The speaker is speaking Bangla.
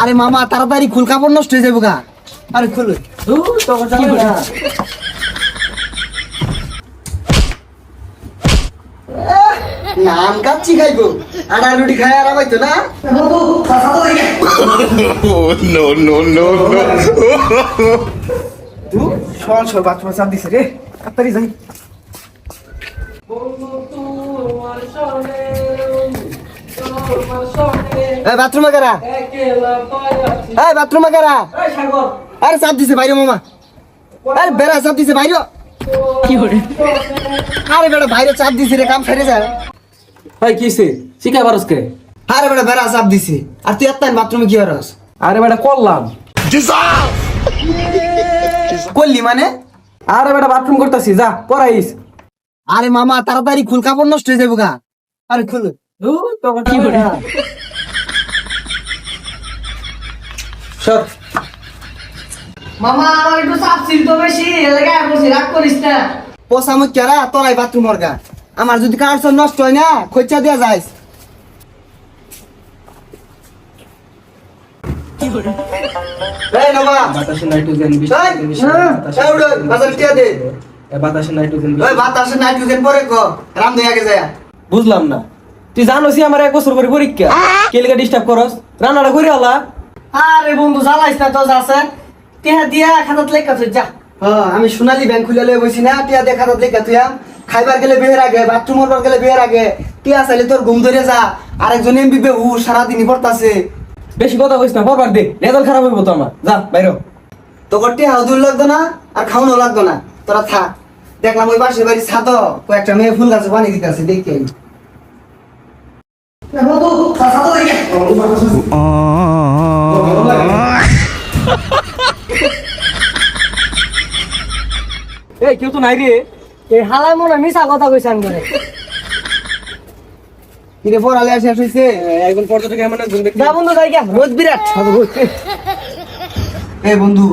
আরে মামা তাড়াতাড়ি খুল কাপড় নষ্ট হয়ে যাব গা। আরে খুল? নাম কাচ্ছি খাইবো। আটা রুটি খাই আর পাইতো না? no, no, no, no. সল সল বাথরুমে চাপ দিছে রে। তাড়াতাড়ি যাই। বাথরুমে কারা? এই বাথরুমে কারা? আরে চাপ দিছে বাইরে মামা। আরে বেড়া চাপ দিছে বাইরে। আরে বেড়া বাইরে চাপ দিছে রে কাম ফেরে যায়। ভাই কিছে শিখা পারসকে আরে বেড়া বেড়া চাপ দিছে। আর তুই এত্তান বাথরুমে কি হরস আরে বেটা করলাম। করলি মানে? আরে বেটা বাথরুম করতেছি যা পড়াইস। আরে মামা তাড়াতাড়ি খুল কাপড় নষ্ট হয়ে যাব গা আরে খুল। তখন কি করে সর। মামা আমার একটু চাপ ছিল তো বেশি এলাকা বসে রাগ করিস না। পোষা মুখ কেরা তোরাই বাথরুম গা। আমার যদি কার নষ্ট হয় না খরচা দেওয়া যায় বাতাসে নাইট্রোজেন। বাতাসে পরে রাম আগে যায়। বুঝলাম না। তুই জানোসি আমার এক বছর করে পরীক্ষা। কেলিকা ডিস্টার্ব করস? রান্নাটা করে আলা আরে বন্ধু জ্বালাইস না তো যাচ্ছে টেহা দিয়া খাতাত লেখা তুই যা হ্যাঁ আমি সোনালি ব্যাংক খুলে লয়ে বসি না টিয়া দেখা তো দেখা তুই খাইবার গেলে বের আগে বাথরুম করবার গেলে বের আগে টিয়া চাইলে তোর ঘুম ধরে যা আরেকজন এমবি বে উ সারাদিনই পড়তাছে বেশি কথা কইস না পরবার দে রেজাল্ট খারাপ হইব তো আমার যা বাইরো তোর টিয়া দূর লাগতো না আর খাওয়ানো লাগতো না তোরা থাক দেখলাম ওই পাশের বাড়ি ছাদ কয়েকটা মেয়ে ফুল গাছে পানি দিতেছে দেখি আমি। এই কেউ তো নাই রে। এই হালাই মনে মিশা কথা কইছে আমি করে কিরে পড়ালে আসে হয়েছে একজন পর্যটক এমন একজন ব্যক্তি। যা বন্ধু যাই গিয়া। রোদ বিরাট। এ বন্ধু